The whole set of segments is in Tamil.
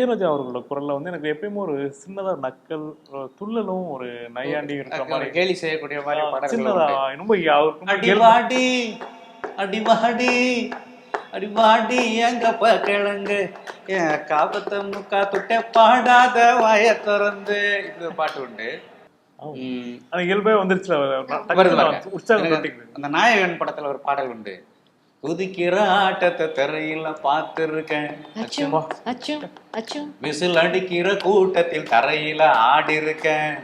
இளையராஜா அவர்களோட குரல்ல வந்து எனக்கு எப்பயுமே ஒரு சின்னதா நக்கல் துள்ளலும் ஒரு நையாண்டி இருக்கிற மாதிரி கேலி செய்யக்கூடிய மாதிரி சின்னதா. ரொம்ப அவருக்கு. அடிவாடி அடிவாடி எங்கப்ப கிழங்கு என் காபத்தை முக்கா துட்ட பாடாத வாய திறந்து இப்படி பாட்டு உண்டு அது இயல்பே. உற்சாகம் கொட்டிக்குது. அந்த நாயகன் படத்துல ஒரு பாடல் உண்டு குதிக்கிற ஆட்டத்தை திரையில பார்த்திருக்கேன். விசில் அடிக்கிற கூட்டத்தில் தரையில ஆடி இருக்கேன்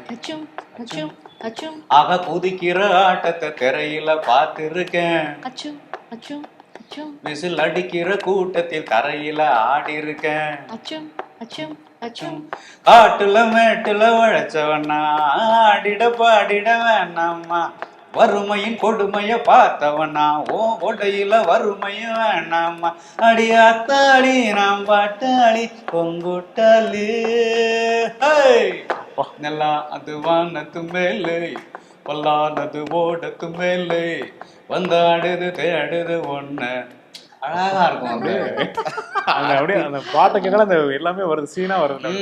ஆக குதிக்கிற ஆட்டத்தை திரையில பார்த்திருக்கேன். அச்சும் அச்சும் அச்சும் விசில் அடிக்கிற கூட்டத்தில் தரையில ஆடி இருக்கேன் அச்சும் அச்சும் அச்சும் காட்டுல மேட்டுல உழைச்சவனா ஆடிட பாடிட வேணாமா வறுமையின் கொடுமைய பார்த்தவனா? ஓ கொடையில வறுமையும் வேணாமா. அடியாத்தாளி நாம் பாட்டாளி பொங்குட்டாளி நல்லா அது வானத்து மேலே பல்லானது ஓடத்து மேலே. வந்தாடுது தேடுது ஒண்ணு. அழகா இருக்கும் அப்படியே அந்த அப்படியே அந்த பாட்டை கேட்கல அந்த எல்லாமே வருது சீனா வருது.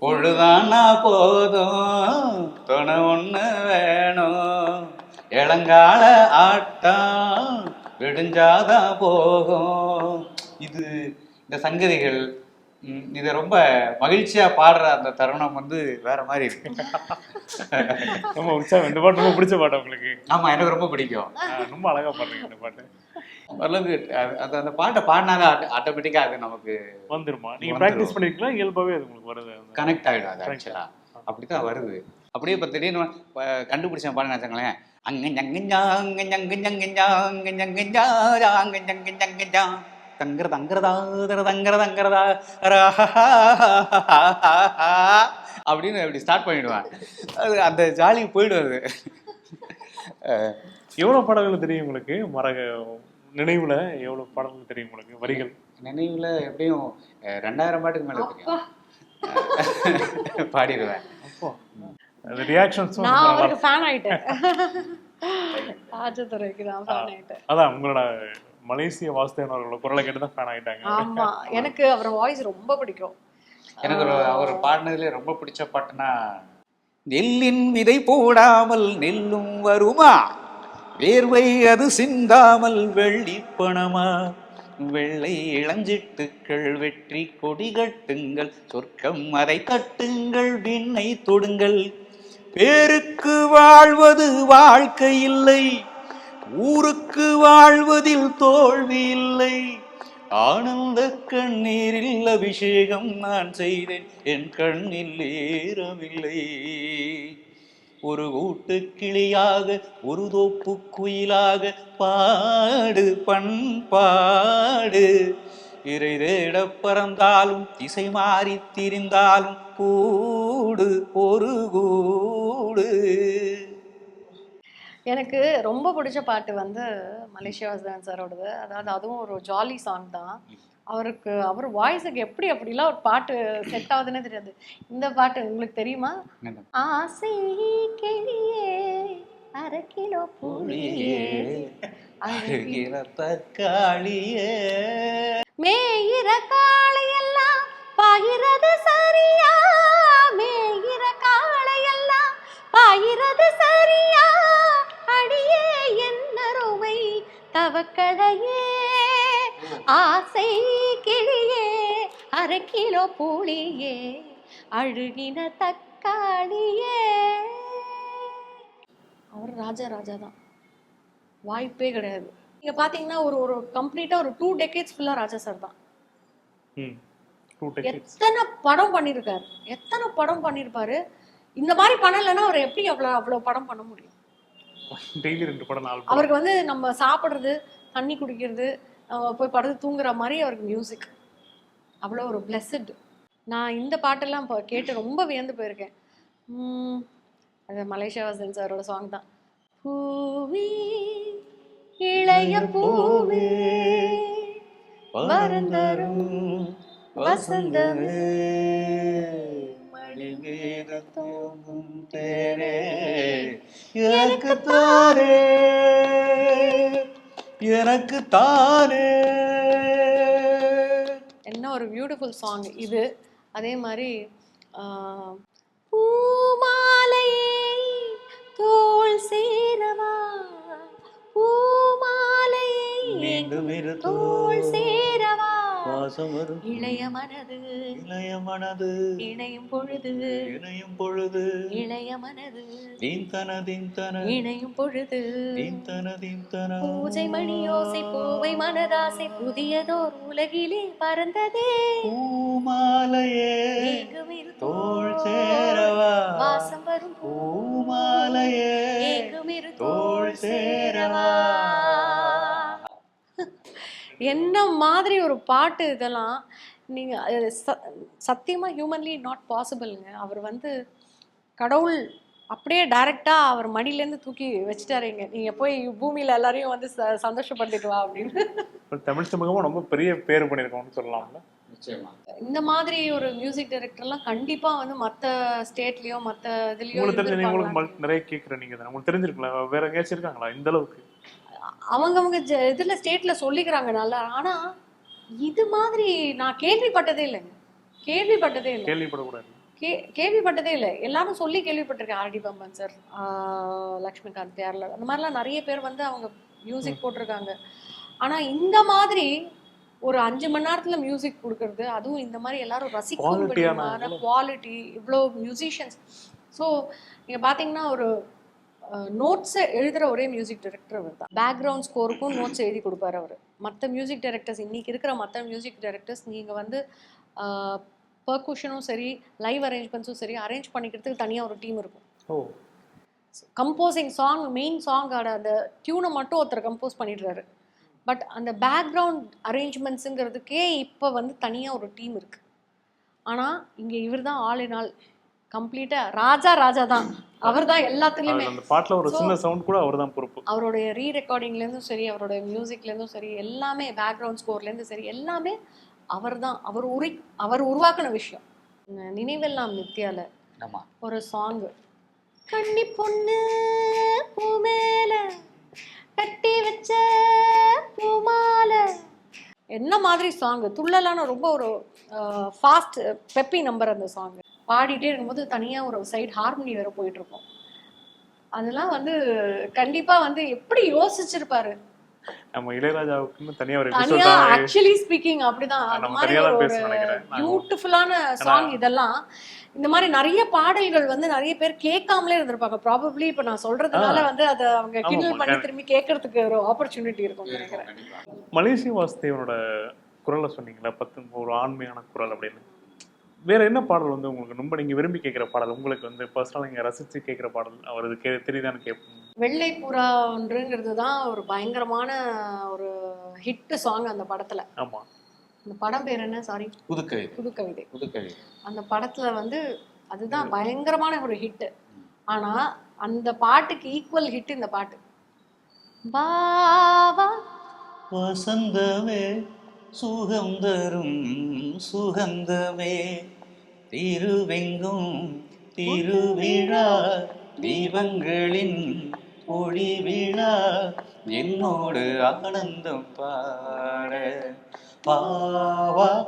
பொழுதானா போதும். துணை ஒண்ணு வேணும். இளங்கால ஆட்டம் விடிஞ்சாதான் போகும். இது இந்த சங்கதிகள் இதை ரொம்ப மகிழ்ச்சியா பாடுற அந்த தருணம் வந்து வேற மாதிரி இருக்கு. ரொம்ப உற்சாகம். இந்த பாட்டு ரொம்ப பிடிச்ச பாட்டு உங்களுக்கு? ஆமா எனக்கு ரொம்ப பிடிக்கும். ரொம்ப அழகா பாடுறீங்க இந்த பாட்டு. ஓரளவுக்கு அது அந்த பாட்டை பாடினாதான் ஆட்டோமேட்டிக்கா அது நமக்கு வந்துருமா? நீங்க. பிராக்டிஸ் பண்ணிருக்கீங்களா? இயல்பாவே அது உங்களுக்கு வருது அந்த- கனெக்ட் ஆகிடும் அது ஆக்சுவலா அப்படித்தான் வருது. அப்படியே இப்போ திடீர்னு அஹ், கண்டுபிடிச்ச பாடம் வச்சுங்களேன் அங்க ஜங்கஞ்சா அங்க ஜங்கஞ்சா அங்க ஜங்கஞ்சா அங்க ஜங்கஞ்சா தங்குற தங்குறதா தர தங்குற தங்குறதா அப்படின்னு அப்படி ஸ்டார்ட் பண்ணிடுவேன். அது அந்த ஜாலி அஹ், எவ்வளவு பாடல்கள் தெரியும் உங்களுக்கு? மரக நினைவுல எவ்வளவு பாடல்கள் தெரியும் உங்களுக்கு? வரிகள். நினைவுல எப்படியும் ரெண்டாயிரம் பாட்டுக்கு மேல தெரியும். பாடிடுவேன். அப்போ. அந்த ரியாக்ஷன்ஸும் நான் அவருக்கு ஃபேன் ஆயிட்டேன். ராஜதுரைக்கு தான் ஃபேன் ஆயிட்டேன். அதான் உங்களோட மலேசிய வாசுதேவன் அவர்களோட குரலை கேட்டு தான் ஃபேன் ஆயிட்டாங்க. ஆமா எனக்கு அவர் வாய்ஸ் ரொம்ப பிடிக்கும். எனக்கு அவர் பாடினதுல ரொம்ப பிடிச்ச பாட்டுனா நெல்லின் விதை போடாமல் நெல்லும் வருமா? வேர்வை அது சிந்தாமல் வெள்ளி பணமா வெள்ளை இளஞ்சிட்டுக்கள் வெற்றி கொடி கட்டுங்கள் சொர்க்கம் அதை தட்டுங்கள் விண்ணை தொடுங்கள். பேருக்கு வாழ்வது வாழ்க்கை இல்லை ஊருக்கு வாழ்வதில் தோல்வி இல்லை. ஆனந்த கண்ணீரில் அபிஷேகம் நான் செய்தேன் என் கண்ணில் ஏறவில்லை. ஒரு கூட்டு கிளியாக ஒரு தோப்பு குயிலாக பாடு பண்பாடு இறை தேட பறந்தாலும் திசை மாறி திரிந்தாலும் கூடு ஒரு கூடு. எனக்கு ரொம்ப பிடிச்ச பாட்டு வந்து மலேசியா வாசுதேவன் சாரோடது. அதாவது அதுவும் ஒரு ஜாலி சாங் தான். அவருக்கு அவர் வாய்ஸுக்கு எப்படி அப்படிலாம் ஒரு பாட்டு செட் ஆகுதுன்னே தெரியாது. இந்த பாட்டு உங்களுக்கு தெரியுமா? ஆசை கிளியே அரை கிலோ புளியே அழுகிற தக்காளியே. மேயிற காளையெல்லாம் பாயிறது சரியா? தவக்கடையே ஆசை கிளியே அரை கிலோ புளியே அழுகின தக்காளியே. அவர் ராஜா ராஜா தான் வாய்ப்பே கிடையாது. நீங்க பாத்தீங்கன்னா ஒரு ஒரு கம்ப்ளீட்டா ஒரு டூ டெக்கேட்ஸ் ஃபுல்லா ராஜா சார் தான். ம் டூ டெக்கேட்ஸ் எத்தனை படம் பண்ணியிருக்காரு எத்தனை படம் பண்ணியிருப்பாரு இந்த மாதிரி பண்ணலைன்னா அவர் எப்படி அவ்வளோ அவ்வளோ படம் பண்ண முடியும்? டெய்லி ரெண்டு படம் நாலு படம். அவருக்கு வந்து நம்ம சாப்பிட்றது தண்ணி குடிக்கிறது போய் படுத்து தூங்குற மாதிரி அவருக்கு மியூசிக் அவ்வளோ ஒரு பிளெஸ்ட் நான் இந்த பாட்டெல்லாம் இப்போ கேட்டு ரொம்ப வியந்து போயிருக்கேன். அது மலேசியா வாசன் சாரோட சாங் தான். பூவி இளைய பூவே வரந்தரும் வசந்தமே மடி மீது தூங்கும் தேரே எனக்கு தானே எனக்கு தானே என்ன ஒரு பியூட்டிஃபுல் சாங் இது. அதே மாதிரி பூமாலையே தோள் சேரவா? பூமாலையே தோள் சேரவா வாசம் வரும். இளைய மனது. இளைய மனது. இணையும் பொழுது. இணையும் பொழுது. இளைய மனது. தீந்தன தீந்தன இணையும் பொழுது. தீந்தன தீந்தன பூஜை மணி யோசை பூவை மனதாசை புதியதோர் உலகிலே பறந்ததே. பூமாலையே தோள் சேரவா. வாசம் வரும். பூமாலையே தோள் சேரவா. என்ன மாதிரி ஒரு பாட்டு இதெல்லாம் நீங்க அது ச- சத்தியமா ஹியூமன்லி நாட் பாசிபிள்ங்க அவர் வந்து கடவுள் அப்படியே டைரக்டா அவர் மடியிலேருந்து தூக்கி வச்சுட்டாருங்க. நீங்க போய் பூமியில எல்லாரையும் வந்து ச- சந்தோஷப்படுத்திட்டு வா அப்படின்னு. ஒரு தமிழ் சமூகமும் ரொம்ப பெரிய பேர் பண்ணியிருக்கோம்னு சொல்லலாம்ல? நிச்சயமா. இந்த மாதிரி ஒரு மியூசிக் டைரக்டர்லாம் கண்டிப்பா வந்து மத்த ஸ்டேட்லயோ மத்த இதுலயோ உங்களுக்கு தெரிஞ்ச நீங்க உங்களுக்கு நிறைய கேட்குற நீங்க தானே. உங்களுக்கு தெரிஞ்சிருக்கலாம் வேற எங்கேயாச்சும் இருக்காங்களா? இந்த அளவுக்கு. அவங்கவங்க இதுல ஸ்டேட்ல சொல்லிக்கிறாங்க நல்லா. ஆனா இது மாதிரி நான் கேள்விப்பட்டதே இல்லைங்க. கேள்விப்பட்டதே இல்லை. கேள்விப்படக்கூடாது. கே கேள்விப்பட்டதே இல்லை. எல்லாரும் சொல்லி கேள்விப்பட்டிருக்கேன். R D Burman sir Laxmikant Kerala அந்த மாதிரிலாம் நிறைய பேர் வந்து அவங்க மியூசிக் போட்டிருக்காங்க. ஆனா இந்த மாதிரி ஒரு அஞ்சு மணி நேரத்துல மியூசிக் கொடுக்கறது அதுவும் இந்த மாதிரி எல்லாரும் ரசிக்கும் குவாலிட்டி இவ்வளோ மியூசிஷியன்ஸ் ஸோ நீங்க பாத்தீங்கன்னா ஒரு நோட்ஸை எழுதுற ஒரே மியூசிக் டைரக்டர் அவர் தான். பேக்ரவுண்ட் ஸ்கோருக்கும் நோட்ஸ் எழுதி கொடுப்பாரு அவர். மற்ற மியூசிக் டைரக்டர்ஸ் இன்னைக்கு இருக்கிற மற்ற மியூசிக் டைரக்டர்ஸ் நீங்க வந்து பர்குஷனும் சரி லைவ் அரேஞ்ச்மெண்ட்ஸும் சரி அரேஞ்ச் பண்ணிக்கிறதுக்கு தனியாக ஒரு டீம் இருக்கும். ஓ. கம்போசிங் சாங் மெயின் சாங்கோட அந்த டியூனை மட்டும் ஒருத்தர் கம்போஸ் பண்ணிடுறாரு. பட் அந்த பேக்ரவுண்ட் அரேஞ்ச்மெண்ட்ஸுங்கிறதுக்கே இப்போ வந்து தனியாக ஒரு டீம் இருக்கு. ஆனால் இங்கே இவர் தான் ஆல் இன் ஆல் கம்ப்ளீட்டாக ராஜா ராஜா தான். அவர் தான் எல்லாத்துலேயுமே அந்த பாட்டுல ஒரு சின்ன சவுண்ட் கூட அவர்தான் பொறுப்பு. அவருடைய ரீ ரெக்கார்டிங்லேருந்தும் சரி அவருடைய மியூசிக்லேருந்தும் சரி எல்லாமே பேக்ரவுண்ட் ஸ்கோர்லேருந்து சரி எல்லாமே அவர் தான் அவர் உரி அவர் உருவாக்கின விஷயம். நினைவெல்லாம் நித்யால ஒரு சாங்கு கண்ணி பொண்ணு பூ மேல கட்டி வச்ச பூமால. என்ன மாதிரி சாங் துள்ளலான ரொம்ப ஒரு ஃபாஸ்ட் பெப்பி நம்பர் அந்த சாங் பாடிட்டே இருக்கும்போது தனியா ஒரு சைடு ஹார்மோனி வேற போயிட்டு இருக்கும் அதெல்லாம் வந்து கண்டிப்பா வந்து எப்படி யோசிச்சிருப்பாரு? நம்ம இளையராஜாவுக்குன்னு தனியா ஒரு தனியா ஆக்சுவலி ஸ்பீக்கிங் அப்படிதான். அந்த மாதிரி ஒரு பியூட்டிஃபுல்லான சாங் இதெல்லாம். இந்த மாதிரி நிறைய பாடல்கள் வந்து நிறைய பேர் கேட்காமலே இருந்திருப்பாங்க. ப்ராபப்ளி இப்ப நான் சொல்றதுனால வந்து அதை அவங்க கிண்டல் பண்ணி. திரும்பி கேட்கறதுக்கு ஒரு ஆப்பர்ச்சுனிட்டி இருக்கும் நினைக்கிறேன். மலேசிய வாசுதேவனோட குரலை சொன்னீங்களா? பத்து ஒரு ஆண்மையான குரல் அப்படின்னு. வேற என்ன பாடல் வந்து உங்களுக்கு ரொம்ப நீங்க விரும்பி கேட்கிற பாடல்? உங்களுக்கு வந்து பர்சனலாக நீங்க ரசிச்சு கேட்கிற பாடல்? அவரது கே தெரியுதான்னு கேட்போம் வெள்ளை புறா ஒன்றுங்கிறது தான் ஒரு பயங்கரமான ஒரு ஹிட் சாங் அந்த படத்துல. ஆமா. அந்த படம் பேர் என்ன? சாரி புதுக்கவிதை. புது கவிதை புதுக்கவிதை. அந்த படத்துல வந்து அதுதான் பயங்கரமான ஒரு ஹிட் ஆனா அந்த பாட்டுக்கு ஈக்குவல் ஹிட் இந்த பாட்டு. பாவா. வசந்தமே சுகம் தரும் சுகந்தமே. திருவெங்கும் திருவிழா தீபங்களின் ஒளி விழா என்னோடு ஆனந்தம் பாட. பாவா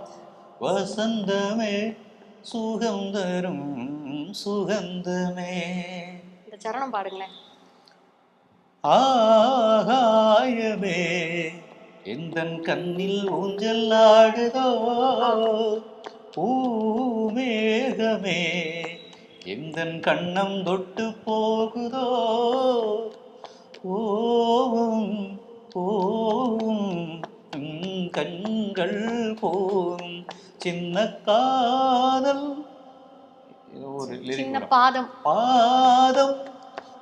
வசந்தமே சுகம் தரும் சுகந்தமே. இந்த சரணம் பாடுங்களேன். ஆகாயமே. எந்தன் கண்ணில் ஊஞ்சல் ஆடுதோ? பூமேகமே எந்தன் கண்ணம் தொட்டு போகுதோ? போவும் போவும் கண்கள் போகும். சின்ன காதல். ஒரு. பாதம். பாதம்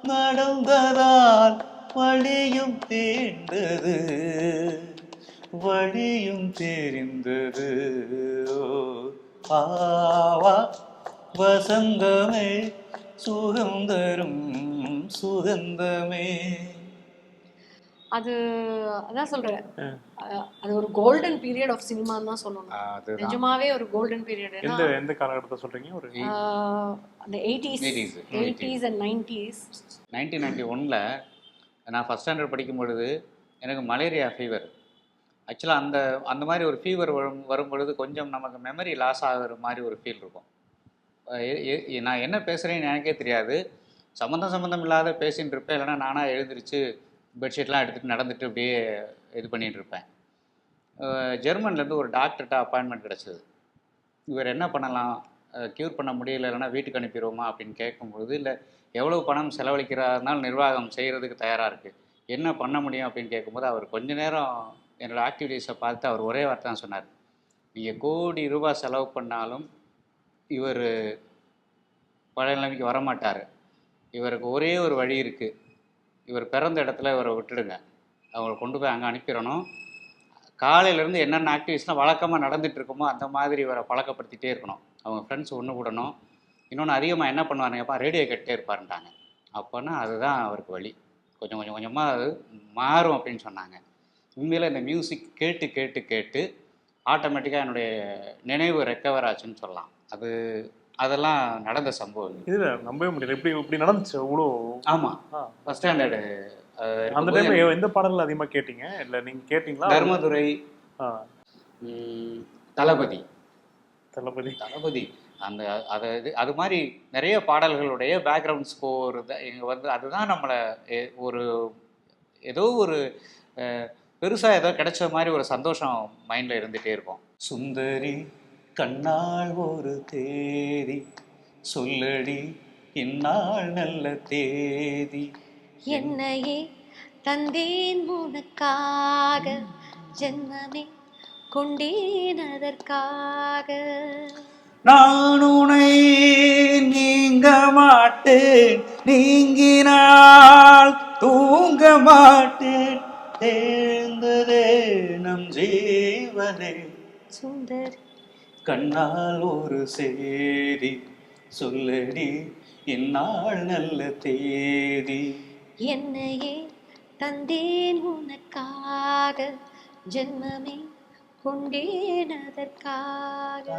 நடந்ததால் வழியும் தேர்ந்தது வழியும் தெரிந்தது. ஓ, ஆவா வசந்தமே சுகம் தரும் சுகந்தமே. அது அதான் சொல்றேன். அது ஒரு கோல்டன் பீரியட் ஆஃப் சினிமான்னு தான் சொல்லணும். அதுதான். நிஜமாவே ஒரு கோல்டன் பீரியட் எந்த எந்த காலகட்டத்தை சொல்றீங்க? ஒரு அந்த eighties 80s, eighties and nineties nineteen ninety ஒனில் நான் ஃபஸ்ட் ஸ்டாண்டர்ட் படிக்கும் பொழுது எனக்கு மலேரியா ஃபீவர் ஆக்சுவலாக அந்த அந்த மாதிரி ஒரு ஃபீவர் வரும் வரும் பொழுது கொஞ்சம் நமக்கு மெமரி லாஸ் ஆகிற மாதிரி ஒரு ஃபீல் இருக்கும். நான் என்ன பேசுகிறேன்னு எனக்கே தெரியாது. சம்மந்தம் சம்மந்தம் இல்லாத பேசின்னு இருப்பேன். இல்லைன்னா நானாக எழுந்திரிச்சு பெட்ஷீட்லாம் எடுத்துகிட்டு நடந்துட்டு அப்படியே இது பண்ணிகிட்டு இருப்பேன். ஜெர்மன்லேருந்து ஒரு டாக்டர்கிட்ட அப்பாயின்மெண்ட் கிடச்சிது. இவர் என்ன பண்ணலாம்? க்யூர் பண்ண முடியல. இல்லைன்னா வீட்டுக்கு அனுப்பிடுவோமா அப்படின்னு கேட்கும்பொழுது இல்லை எவ்வளோ பணம் செலவழிக்கிறாருனாலும் நிர்வாகம் செய்கிறதுக்கு தயாராக இருக்குது என்ன பண்ண முடியும்? அப்படின்னு கேட்கும்போது அவர் கொஞ்ச நேரம் என்னோடய ஆக்டிவிட்டீஸை பார்த்து அவர் ஒரே வார்த்தை தான் சொன்னார். நீங்கள் கோடி ரூபாய் செலவு பண்ணாலும் இவர் பழைய நிலைமைக்கு வரமாட்டார். இவருக்கு ஒரே ஒரு வழி இருக்குது இவர் பிறந்த இடத்துல இவரை விட்டுடுங்க. அவங்களை கொண்டு போய் அங்கே அனுப்பிடணும். காலையிலேருந்து என்னென்ன ஆக்டிவிட்டிஸ்லாம் வழக்கமாக நடந்துட்டு இருக்குமோ அந்த மாதிரி இவரை பழக்கப்படுத்திட்டே இருக்கணும். அவங்க ஃப்ரெண்ட்ஸ் ஒன்று கூடணும். இன்னொன்று அதிகமாக என்ன பண்ணுவாருங்கப்பா ரேடியோ கேட்டே இருப்பாருன்ட்டாங்க. அப்போனா அதுதான் அவருக்கு வழி. கொஞ்சம் கொஞ்சம் கொஞ்சமாக அது மாறும் அப்படின்னு சொன்னாங்க. உண்மையில் இந்த மியூசிக் கேட்டு கேட்டு கேட்டு ஆட்டோமேட்டிக்காக என்னுடைய நினைவு ரெக்கவர் ஆச்சுன்னு சொல்லலாம். அது அதெல்லாம் நடந்த சம்பவம் இதுல நம்பவே முடியல. எப்படி இப்படி நடந்துச்சு அவ்வளோ. ஆமாம். ஃபஸ்ட் ஸ்டாண்டர்டு அந்த டைம்ல எந்த பாடல்கள் அதிகமா கேட்டீங்க? இல்ல நீங்க கேட்டீங்களா? தர்மதுரை தளபதி. தளபதி. தளபதி. அந்த அது அது மாதிரி நிறைய பாடல்களுடைய பேக்ரவுண்ட் ஸ்கோர் இங்கே வந்து அதுதான் நம்மளை ஒரு ஏதோ ஒரு பெருசாக ஏதோ கிடைச்ச மாதிரி ஒரு சந்தோஷம் மைண்டில் இருந்துகிட்டே இருக்கும். சுந்தரி கண்ணால் ஒரு தேதி. சொல்லடி இந்நாள் நல்ல தேதி. என்னையே தந்தேன் உனக்காக. ஜென்மமே கொண்டேன் அதற்காக. நான் உனை நீங்க மாட்டேன். நீங்கினால் தூங்க மாட்டேன். தேர்ந்ததே நம் ஜீவனே. சுந்தர். கண்ணால் ஒரு சேதி. சொல்லடி இந்நாள் நல்ல தேதி. என்னையே தந்தேன் உனக்காக. ஜென்மமே கொண்டேன் அதற்காக.